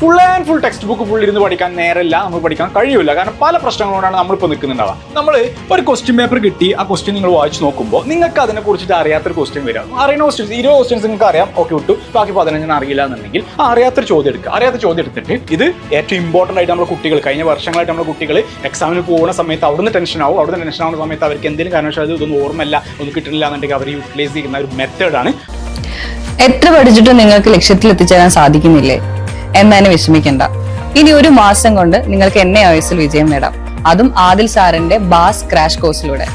Full and full textbook full ഇരുന്ന് പഠിക്കാൻ നേരമില്ല നമുക്ക് പഠിക്കാൻ കഴിയില്ല കാരണം പല പ്രശ്നങ്ങളോടാണ് നമ്മളിപ്പോൾ നിൽക്കുന്നുണ്ടാവുക. നമ്മൾ ഒരു ക്വസ്റ്റ്യൻ പേപ്പർ കിട്ടി ആ ക്വസ്റ്റ്യൻ നിങ്ങൾ വായിച്ച് നോക്കുമ്പോൾ നിങ്ങൾക്ക് അതിനെ കുറിച്ചിട്ട് അറിയാത്തൊരു ക്വസ്റ്റ്യൻ വരിക. അറിയുന്ന ക്വസ്റ്റ്യൻസ് ഇരുപത് ക്വസ്റ്റ്യൻസ് നിങ്ങൾക്ക് അറിയാം. ഓക്കെ വിട്ടു. ബാക്കി പതിനഞ്ചിന് അറിയില്ല എന്നുണ്ടെങ്കിൽ ആ അറിയാത്തൊരു ചോദ്യം എടുക്കുക. അറിയാത്ത ചോദ്യം എടുത്തിട്ട് ഇത് ഏറ്റവും ഇമ്പോർട്ടന്റ് ആയിട്ട് നമ്മുടെ കുട്ടികൾ കഴിഞ്ഞ വർഷങ്ങളായിട്ട് നമ്മുടെ കുട്ടികൾ എക്സാമിന് പോകുന്ന സമയത്ത് അവിടുന്ന് ടെൻഷൻ ആവും. അവിടുന്ന് ടെൻഷൻ ആവുന്ന സമയത്ത് അവർക്ക് എന്തെങ്കിലും കാരണവശാൽ ഇതൊന്നും ഓർമ്മയില്ല ഒന്നും കിട്ടുന്നില്ല എന്നുണ്ടെങ്കിൽ അവർ യൂട്ടിലൈസ് ചെയ്യുന്ന ഒരു മെത്തേഡാണ് എത്ര പഠിച്ചിട്ടും നിങ്ങൾക്ക് ലക്ഷ്യത്തിൽ എത്തിച്ചേരാൻ സാധിക്കുന്നില്ലേ? എന്നതിന് വിഷമിക്കണ്ട. ഇനി ഒരു മാസം കൊണ്ട് നിങ്ങൾക്ക് എൻ എ വിജയം നേടാം. അതും ആദിൽ സാറിന്റെ ബാസ് ക്രാഷ് കോഴ്സിലൂടെ.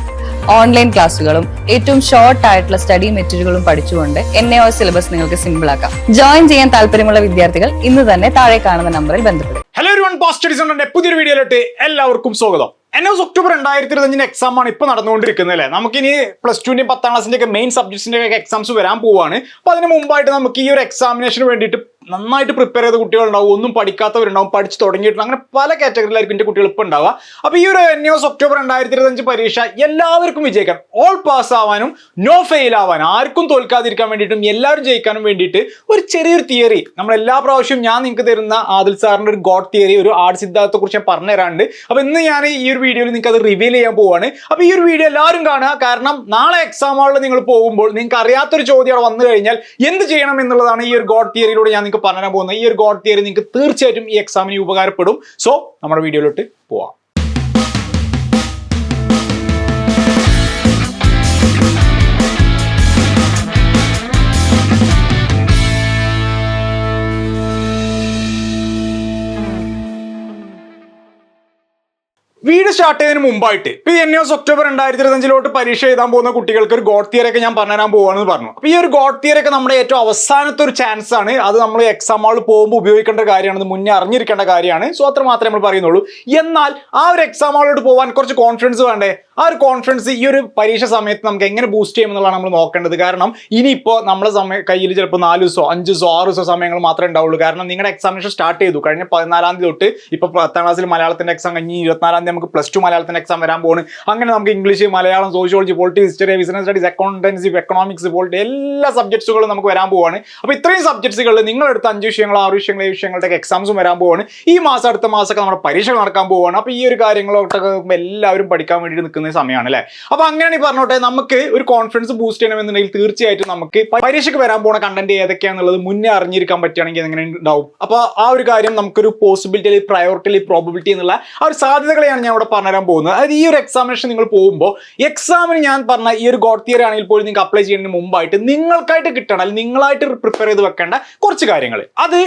ഓൺലൈൻ ക്ലാസ്സുകളും ഏറ്റവും ഷോർട്ട് ആയിട്ടുള്ള സ്റ്റഡി മെറ്റീരിയലുകളും പഠിച്ചുകൊണ്ട് എൻ എ സിലബസ് നിങ്ങൾക്ക് സിമ്പിൾ ആക്കാം. ജോയിൻ ചെയ്യാൻ താല്പര്യമുള്ള വിദ്യാർത്ഥികൾ ഇന്ന് തന്നെ താഴെ കാണുന്ന നമ്പറിൽ ബന്ധപ്പെടും. ഹലോ എവരിവൺ വൺ പോസ്റ്റഡീസ് പുതിയൊരു വീഡിയോയിലോട്ട് എല്ലാവർക്കും സ്വാഗതം. എൻ എസ് ഒക്ടോബർ രണ്ടായിരത്തി ഇരുപത്തഞ്ചിന് എക്സാം ആണ് ഇപ്പൊ നടന്നുകൊണ്ടിരിക്കുന്നത് അല്ലേ? നമുക്കിനി പ്ലസ് ടുവിന്റെയും പത്താം ക്ലാസിന്റെ ഒക്കെ മെയിൻ സബ്ജക്ട്സിന്റെ ഒക്കെ എക്സാംസ് വരാൻ പോവാണ്. അപ്പൊ അതിന് മുമ്പായിട്ട് നമുക്ക് ഈ ഒരു എക്സാമിനേഷന് വേണ്ടിയിട്ട് നന്നായിട്ട് പ്രിപ്പയർ ചെയ്ത കുട്ടികളുണ്ടാവും ഒന്നും പഠിക്കാത്തവരുണ്ടാവും പഠിച്ച് തുടങ്ങിയിട്ടുണ്ട്. അങ്ങനെ പല കാറ്റഗറിയിലായിരിക്കും എന്റെ കുട്ടികൾ ഇപ്പം ഉണ്ടാവുക. അപ്പോൾ ഈ ഒരു എൻ എസ് ഒക്ടോബർ രണ്ടായിരത്തി ഇരുപത്തഞ്ച് പരീക്ഷ എല്ലാവർക്കും വിജയിക്കാൻ ഓൾ പാസ് ആവാനും നോ ഫെയിൽ ആവാനും ആർക്കും തോൽക്കാതിരിക്കാൻ വേണ്ടിയിട്ടും എല്ലാവരും ജയിക്കാനും വേണ്ടിയിട്ട് ഒരു ചെറിയൊരു തിയറി നമ്മൾ എല്ലാ പ്രാവശ്യവും ഞാൻ നിങ്ങൾക്ക് തരുന്ന ആദിൽ സാറിന്റെ ഒരു ഗോഡ് തിയറി ഒരു ആട് സിദ്ധാന്തത്തെ കുറിച്ച് ഞാൻ പറഞ്ഞു തരാറുണ്ട് അപ്പോൾ ഇന്ന് ഞാൻ ഈ ഒരു വീഡിയോയിൽ നിങ്ങൾക്ക് അത് റിവീൽ ചെയ്യാൻ പോവാണ്. അപ്പോൾ ഈ ഒരു വീഡിയോ എല്ലാവരും കാണുക. കാരണം നാളെ എക്സാം നിങ്ങൾ പോകുമ്പോൾ നിങ്ങൾക്ക് അറിയാത്തൊരു ചോദ്യം വന്നു കഴിഞ്ഞാൽ എന്ത് ചെയ്യണം എന്നുള്ളതാണ് ഈ ഒരു ഗോഡ് തിയറിയിലൂടെ ഞാൻ നിങ്ങൾക്ക് തരാൻ പോകുന്നത് ഈ ഒരു ഗോഡ് തിയറി നിങ്ങൾക്ക് തീർച്ചയായിട്ടും ഈ എക്സാമിന് ഉപകാരപ്പെടും. സോ നമ്മുടെ വീഡിയോയിലോട്ട് പോവാം. സ്റ്റാർട്ട് ചെയ്യുന്നതിന് മുമ്പായിട്ട്. ഇപ്പൊ എൻ എസ് ഒക്ടോബർ രണ്ടായിരത്തി ഇരുപത്തഞ്ചിലോട്ട് പരീക്ഷ എഴുതാൻ പോകുന്ന കുട്ടികൾക്ക് ഒരു ഗോഡ് തിയറി ഒക്കെ ഞാൻ പറഞ്ഞുതരാൻ പോകുകയാണെന്ന് പറഞ്ഞു. അപ്പൊ ഈ ഒരു ഗോഡ് തിയറി ഒക്കെ നമ്മുടെ ഏറ്റവും അവസാനത്തെ ഒരു ചാൻസ് ആണ്. അത് നമ്മൾ എക്സാം ഹാളിൽ പോകുമ്പോൾ ഉപയോഗിക്കേണ്ട കാര്യമാണ്. അത് മുന്നേ അറിഞ്ഞിരിക്കേണ്ട കാര്യമാണ്. സോ അത്ര മാത്രമേ നമ്മൾ പറയുന്നുള്ളൂ. എന്നാൽ ആ ഒരു എക്സാം ഹാളിലോട്ട് പോകാൻ കുറച്ച് കോൺഫിഡൻസ് വേണ്ടേ? ആ ഒരു കോൺഫിഡൻസ് ഈ ഒരു പരീക്ഷ സമയത്ത് നമുക്ക് എങ്ങനെ ബൂസ്റ്റ് ചെയ്യും എന്നുള്ളതാണ് നമ്മൾ നോക്കേണ്ടത്. കാരണം ഇനിയിപ്പോൾ നമ്മുടെ സമയ കയ്യിൽ ചിലപ്പോൾ നാല് ദിവസമോ അഞ്ച് ദിവസമോ ആറ് ദിവസമോ സമയങ്ങൾ മാത്രമേ ഉണ്ടാവുള്ളൂ. കാരണം നിങ്ങളുടെ എക്സാമിനേഷൻ സ്റ്റാർട്ട് ചെയ്തു. കഴിഞ്ഞ പതിനാലാം തീയതി തൊട്ട് ഇപ്പോൾ പത്താം ക്ലാസ്സിൽ മലയാളത്തിന്റെ എക്സാം കഴിഞ്ഞ് ഇരുപത്തിനാലാം തീയതി നമുക്ക് പ്ലസ് ടു മലയാളത്തിന് എക്സാം വരാൻ പോകുന്നു അങ്ങനെ നമുക്ക് English Malayalam sociology politics history business studies accountancy economics polity എല്ലാ സബ്ജക്ട്സുകളും നമുക്ക് വരാൻ പോവാണ്. അപ്പോൾ ഇത്രയും സബ്ജക്ട്സുകളിൽ നിങ്ങളെടുത്ത അഞ്ച് വിഷയങ്ങൾ ആറ് വിഷയങ്ങൾ ഏഴ് വിഷയങ്ങളുടെ എക്സാംസും വരാൻ പോവാണ്. ഈ മാസം അടുത്ത മാസമൊക്കെ നമ്മുടെ പരീക്ഷകൾ നടക്കാൻ പോവാണ്. അപ്പോൾ ഈ ഒരു കാര്യങ്ങളൊക്കെ എല്ലാവരും പഠിക്കാൻ വേണ്ടി നിൽക്കുന്ന സമയമാണ് അല്ലേ? അപ്പോൾ അങ്ങനെയാണ് പറഞ്ഞോട്ടെ നമുക്ക് ഒരു കോൺഫിഡൻസ് ബൂസ്റ്റ് ചെയ്യണമെന്നുണ്ടെങ്കിൽ തീർച്ചയായിട്ടും നമുക്ക് പരീക്ഷയ്ക്ക് വരാൻ പോണ കണ്ടന്റ് ഏതൊക്കെയാണെന്നുള്ളത് മുന്നേ അറിഞ്ഞിരിക്കാൻ പറ്റുകയാണെങ്കിൽ എങ്ങനെ ഉണ്ടാവും. അപ്പോൾ ആ ഒരു കാര്യം നമുക്കൊരു പോസിബിലിറ്റി അല്ലെങ്കിൽ പ്രയോറിറ്റി അല്ലെങ്കിൽ പ്രോബിലിറ്റി എന്നുള്ള ആ ഒരു സാധ്യതകളെയാണ് ഞാൻ ഇവിടെ പറഞ്ഞുതരാൻ പോകുന്നത്. അതായത് ഈ ഒരു എക്സാമിനേഷൻ നിങ്ങൾ പോകുമ്പോൾ എക്സാമിന് ഞാൻ പറഞ്ഞ ഈ ഒരു ഗോഡ് തിയറി ആണെങ്കിൽ പോലും നിങ്ങൾക്ക് അപ്ലൈ ചെയ്യുന്നതിന് മുമ്പായിട്ട് നിങ്ങൾക്കായിട്ട് കിട്ടണം അല്ലെങ്കിൽ നിങ്ങളായിട്ട് പ്രിപ്പയർ ചെയ്ത് വെക്കേണ്ട കുറച്ച് കാര്യങ്ങൾ. അത്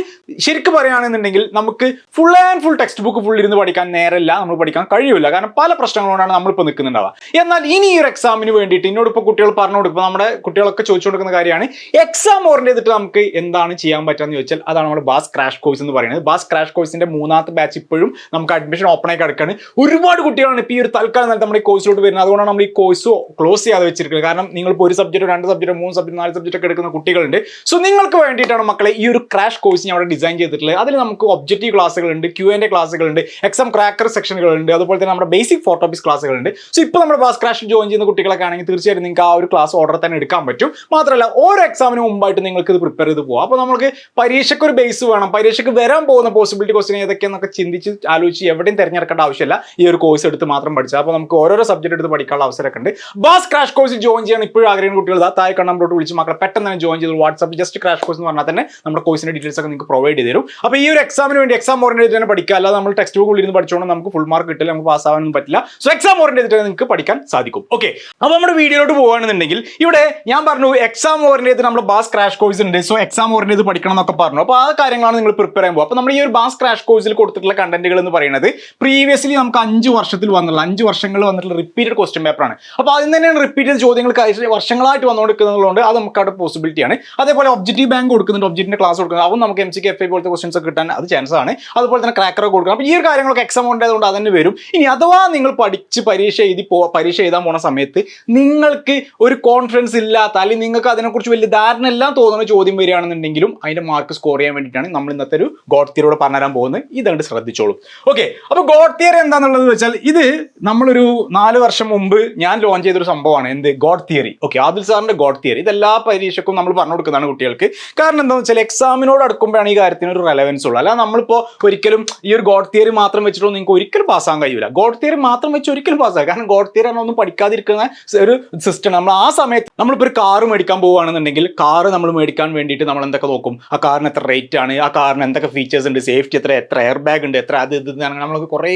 ശരിക്കും പറയുകയാണെന്നുണ്ടെങ്കിൽ നമുക്ക് full and full textbook full ഇരുന്ന് പഠിക്കാൻ നേരമില്ല നമ്മൾ പഠിക്കാൻ കഴിയില്ല കാരണം പല പ്രശ്നങ്ങളോടാണ് നമ്മളിപ്പോൾ നിൽക്കുന്നുണ്ടാവുക. എന്നാൽ ഇനി ഈ ഒരു എക്സാമിന് വേണ്ടിയിട്ട് എന്നോട് ഇപ്പോൾ കുട്ടികൾ പറഞ്ഞു കൊടുക്കുമ്പോൾ നമ്മുടെ കുട്ടികളൊക്കെ ചോദിച്ചു കൊടുക്കുന്ന കാര്യമാണ് എക്സാം ഓറിന്റെ ചെയ്തിട്ട് നമുക്ക് എന്താണ് ചെയ്യാൻ പറ്റുക ചോദിച്ചാൽ അതാണ് നമ്മുടെ ബാസ് ക്രാഷ് കോഴ്സ് എന്ന് പറയുന്നത്. ബാസ് ക്രാഷ് കോഴ്സിന്റെ മൂന്നാമത്തെ ബാച്ച് ഇപ്പോഴും നമുക്ക് അഡ്മിഷൻ ഓപ്പൺ ആയി കിടക്കുകയാണ്. ഒരുപാട് കുട്ടികളാണ് ഇപ്പോൾ ഈ ഒരു തൽക്കാലം നേരത്തെ നമ്മുടെ ഈ കോഴ്സിലോട്ട് വരുന്നത്. അതുകൊണ്ടാണ് നമ്മൾ ഈ കോഴ്സ് ക്ലോസ് ചെയ്യാതെ വെച്ചിരിക്കുന്നത്. കാരണം നിങ്ങളിപ്പോൾ ഒരു സബ്ജക്റ്റ് രണ്ട് സബ്ജക്റ്റ് മൂന്ന് സബ്ജക്റ്റ് നാല് സബ്ജക്റ്റ് ഒക്കെ എടുക്കുന്ന കുട്ടികളുണ്ട്. സോ നിങ്ങൾക്ക് വേണ്ടിയിട്ടാണ് മക്കളെ ഈ ഒരു ക്രാഷ് കോഴ്സ് ഞാൻ അവിടെ ഡിസൈൻ ചെയ്തിട്ടുള്ളത്. അതിൽ നമുക്ക് ഒബ്ജക്റ്റീവ് ക്ലാസ്സുകളുണ്ട് ക്യൂ എന്റെ ക്ലാസ്സുകളുണ്ട് എക്സാം ക്രാക്കർ സെക്ഷനുകളുണ്ട് അതുപോലെ തന്നെ നമ്മുടെ ബേസിക് ഫോട്ടോപ്പിസ് ക്ലാസ്സുകളുണ്ട് സോ ഇപ്പോൾ നമ്മുടെ ബാസ് ക്രാഷ് ജോയിൻ ചെയ്യുന്ന കുട്ടികളൊക്കെ ആണെങ്കിൽ തീർച്ചയായിട്ടും നിങ്ങൾക്ക് ആ ഒരു ക്ലാസ് ഓർഡർ തന്നെ എടുക്കാൻ പറ്റും. മാത്രമല്ല ഓരോ എക്സാമിന് മുമ്പായിട്ട് നിങ്ങൾക്ക് ഇത് പ്രിപ്പയർ ചെയ്ത് പോകാം അപ്പോൾ നമുക്ക് പരീക്ഷയ്ക്ക് ഒരു ബേസ് വേണം. പരീക്ഷയ്ക്ക് വരാൻ പോകുന്ന പോസിബിലിറ്റി ക്വസ്റ്റ്യൻ ഏതൊക്കെയെന്നൊക്കെ ചിന്തിച്ച് ആലോചിച്ച് എവിടെയും തിരഞ്ഞെടുക്കേണ്ട ആവശ്യമില്ല. ഈ ഒരു കോഴ്സ് എടുത്ത് മാത്രം പഠിച്ചാൽ അപ്പോൾ നമുക്ക് ഓരോരോ സബ്ജക്റ്റ് എടുത്ത് പഠിക്കാനുള്ള അവസരമൊക്കെ ഉണ്ട്. ബാസ് ക്രാഷ് കോഴ്സ് ജോയിൻ ചെയ്യാൻ ഇപ്പോഴും ആഗ്രഹിക്കുന്ന കുട്ടികൾ താഴെ കണ്ണമ്പോട്ട് വിളിച്ച് മക്കളെ പെട്ടെന്ന് തന്നെ ജോയിൻ ചെയ്ത് വാട്സ്ആപ്പ് ജസ്റ്റ് ക്രാഷ് കോഴ്സ് എന്ന് പറഞ്ഞാൽ തന്നെ നമ്മുടെ കോഴ്സിന്റെ ഡീറ്റെയിൽസ് ഒക്കെ നിങ്ങൾക്ക് പ്രൊവൈഡ് ചെയ്ത് തരും. അപ്പോൾ ഈ ഒരു എക്സാമിന് വേണ്ടി എക്സാം ഓറിയന്റഡ് തന്നെ പഠിക്കുക. അല്ലാതെ നമ്മൾ ടെക്സ്റ്റ് ബുക്ക് ഇരുന്ന് പഠിച്ചുകൊണ്ട് നമുക്ക് ഫുൾ മാർക്ക് കിട്ടില്ല നമുക്ക് പാസ് ആവാനൊന്നും പറ്റില്ല. സോ എക്സാം ഓറിയന്റഡ് നിങ്ങൾക്ക് പഠിക്കാൻ സാധിക്കും. ഓക്കെ അപ്പോൾ നമ്മുടെ വീഡിയോയിലോട്ട് പോകുകയാണെന്നുണ്ടെങ്കിൽ ഇവിടെ ഞാൻ പറഞ്ഞു എക്സാം ഓറിയന്റഡ് നമ്മൾ ബാസ് ക്രാഷ് കോഴ്സ് ഉണ്ട്. സോ എക്സാം ഓറിയന്റഡ് പഠിക്കണം എന്നൊക്കെ പറഞ്ഞു. അപ്പോൾ ആ കാര്യങ്ങളാണ് നിങ്ങൾ പ്രിപ്പയർ ചെയ്യുമ്പോൾ അപ്പോൾ നമ്മൾ ഈ ഒരു ബാസ് ക്രാഷ് കോഴ്സിൽ കൊടുത്തിട്ടുള്ള കണ്ടന്റുകൾ എന്ന് പറയുന്നത് പ്രീവിയസ്ലി നമുക്ക് അഞ്ച് വർഷത്തിൽ വന്നുള്ള അഞ്ച് വർഷങ്ങളിൽ വന്നിട്ടുള്ള റിപ്പീറ്റഡ് ക്വസ്റ്റ്യൻ പേപ്പറാണ് അപ്പോൾ അതിൽ തന്നെയാണ് റിപ്പീറ്റഡ് ചോദ്യങ്ങൾ വർഷങ്ങളായിട്ട് വന്നുകൊണ്ടിരിക്കുന്നതുകൊണ്ട് അത് നമുക്ക് അവിടെ പോസിബിലിറ്റി ആണ്. അതേപോലെ ഒബ്ജക്റ്റീവ് ബാങ്ക് കൊടുക്കുന്നുണ്ട് ഒബ്ജക്റ്റിന്റെ ക്ലാസ് കൊടുക്കുന്നത് അതും നമുക്ക് M C K F I പോലത്തെ ക്വസ്റ്റൻസ് കിട്ടാൻ അത് ചാൻസ് ആണ്. അതുപോലെ തന്നെ ക്രാക്കറൊക്കെ കൊടുക്കണം. അപ്പോൾ ഈ ഒരു കാര്യങ്ങളൊക്കെ എക്സാം ഉണ്ടായതുകൊണ്ട് അതന്നെ വരും. ഇനി അഥവാ നിങ്ങൾ പഠിച്ച് പരീക്ഷ എഴുതി പോ പരീക്ഷ എഴുതാൻ പോണ സമയത്ത് നിങ്ങൾക്ക് ഒരു കോൺഫിഡൻസ് ഇല്ലാത്ത അല്ലെങ്കിൽ നിങ്ങൾക്ക് അതിനെക്കുറിച്ച് വലിയ ധാരണ എല്ലാം തോന്നുന്ന ചോദ്യം വരികയാണെന്നുണ്ടെങ്കിലും അതിന്റെ മാർക്ക് സ്കോർ ചെയ്യാൻ വേണ്ടിയിട്ടാണ് നമ്മൾ ഇന്നത്തെ ഒരു ഗോഡ് തിയറിയോട് പറഞ്ഞുതരാൻ പോകുന്നത്. ഇതുകൊണ്ട് ശ്രദ്ധിച്ചോളൂ. ഓക്കെ അപ്പോൾ ഗോഡ് തിയറി എന്താണെന്നുള്ളത് വെച്ചാൽ ഇത് നമ്മളൊരു നാല് വർഷം മുമ്പ് ഞാൻ ലോഞ്ച് ചെയ്തൊരു സംഭവമാണ്. എന്ത്? ഗോഡ് തിയറി ഓക്കെ ആദിൽ സാറിന്റെ ഗോഡ് തിയറി ഇത് എല്ലാ പരീക്ഷക്കും നമ്മൾ പറഞ്ഞു കൊടുക്കുന്നതാണ് കുട്ടികൾക്ക്. കാരണം എന്താണെന്ന് വെച്ചാൽ എക്സാമിനോട് അടുക്കുമ്പോഴാണ് ഈ കാര്യത്തിന് ഒരു റെലവൻസ് ഉള്ളൂ. അല്ലാതെ നമ്മളിപ്പോൾ ഒരിക്കലും ഈ ഒരു ഗോഡ് തിയറി മാത്രം വെച്ചിട്ടോ നിങ്ങൾക്ക് ഒരിക്കലും പാസ്സാൻ കഴിയില്ല ഗോഡ് തിയറി മാത്രം വെച്ച് ഒരിക്കലും പാസ്സാകും കാരണം ഗോഡ് തിയറി ഒന്നും പഠിക്കാതിരിക്കുന്ന ഒരു സിസ്റ്റം നമ്മൾ ആ സമയത്ത് നമ്മളിപ്പോൾ ഒരു കാറ് മേടിക്കാൻ പോവുകയാണെന്നുണ്ടെങ്കിൽ കാറ് നമ്മൾ മേടിക്കാൻ വേണ്ടിയിട്ട് നമ്മൾ എന്തൊക്കെ നോക്കും? ആ കാറിന് എത്ര റേറ്റ് ആണ്? ആ കാറിന് എന്തൊക്കെ ഫീച്ചേഴ്സ് ഉണ്ട്? സേഫ്റ്റി എത്ര എത്ര എയർ ബാഗ് ഉണ്ട്? എത്ര അത് ഇത് നമ്മൾ കുറേ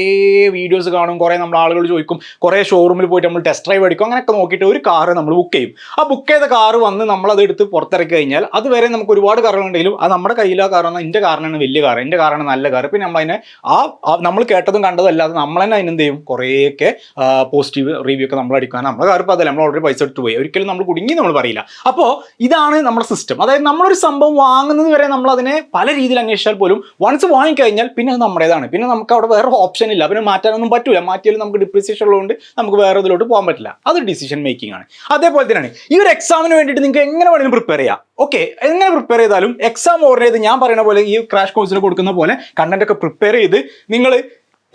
വീഡിയോസ് കാണും കുറേ നമ്മൾ ആളുകൾ ചോദിക്കും കുറേ ഷോറൂമിൽ പോയിട്ട് നമ്മൾ ടെസ്റ്റ് ഡ്രൈവ് എടുക്കും അങ്ങനെയൊക്കെ നോക്കിയിട്ട് ഒരു കാറ് നമ്മൾ ബുക്ക് ചെയ്യും. ആ ബുക്ക് ചെയ്ത കാറ് വന്ന് നമ്മൾ അത് എടുത്ത് പുറത്തിറക്കി കഴിഞ്ഞാൽ അതുവരെ നമുക്ക് ഒരുപാട് കാറുകളുണ്ടെങ്കിലും അത് നമ്മുടെ കയ്യിലാ കാറാണ് എന്റെ കാറിനാണ് വലിയ കാർ എന്റെ കാറാണ് നല്ല കാർ പിന്നെ നമ്മൾ അതിനെ ആ നമ്മൾ കേട്ടതും കണ്ടതും അല്ലാതെ നമ്മൾ തന്നെ അതിനെന്ത് ചെയ്യും? കുറേയൊക്കെ പോസിറ്റീവ് റിവ്യൂ ഒക്കെ നമ്മൾ അടിക്കാൻ നമ്മുടെ ഇപ്പോൾ അതല്ല നമ്മൾ ഓൾറെഡി പൈസ എടുത്ത് പോയി. ഒരിക്കലും നമ്മൾ കുടുങ്ങി നമ്മൾ പറയില്ല. അപ്പോൾ ഇതാണ് നമ്മുടെ സിസ്റ്റം അതായത് നമ്മളൊരു സംഭവം വാങ്ങുന്നത് വരെ നമ്മൾ അതിനെ പല രീതിയിൽ അന്വേഷിച്ചാൽ പോലും വൺസ് വാങ്ങിക്കഴിഞ്ഞാൽ പിന്നെ അത് നമ്മുടേതാണ്. പിന്നെ നമുക്ക് അവിടെ വേറെ ഓപ്ഷൻ ഇല്ല. പിന്നെ മാറ്റാനൊന്നും പറ്റൂല. മാറ്റിയാലും നമുക്ക് ഡിപ്രിസിയേഷൻ ഉള്ളതുകൊണ്ട് നമുക്ക് വേറെ ഇതിലോട്ട് പോകാൻ പറ്റില്ല. അത് ഡിസിഷൻ മേക്കിംഗ് ആണ്. അതേപോലെ തന്നെയാണ്. ഈ ഒരു എക്സാമിന് വേണ്ടിയിട്ട് നിങ്ങൾക്ക് എങ്ങനെ വേണമെങ്കിലും പ്രിപ്പയർ ചെയ്യാം. ഓക്കെ എങ്ങനെ പ്രിപ്പയർ ചെയ്താലും എക്സാം ഓർഡർ ചെയ്ത് ഞാൻ പറയുന്ന പോലെ ഈ ക്രാഷ് കോഴ്സിൽ കൊടുക്കുന്ന പോലെ കണ്ടന്റ് ഒക്കെ പ്രിപ്പയർ ചെയ്ത് നിങ്ങൾ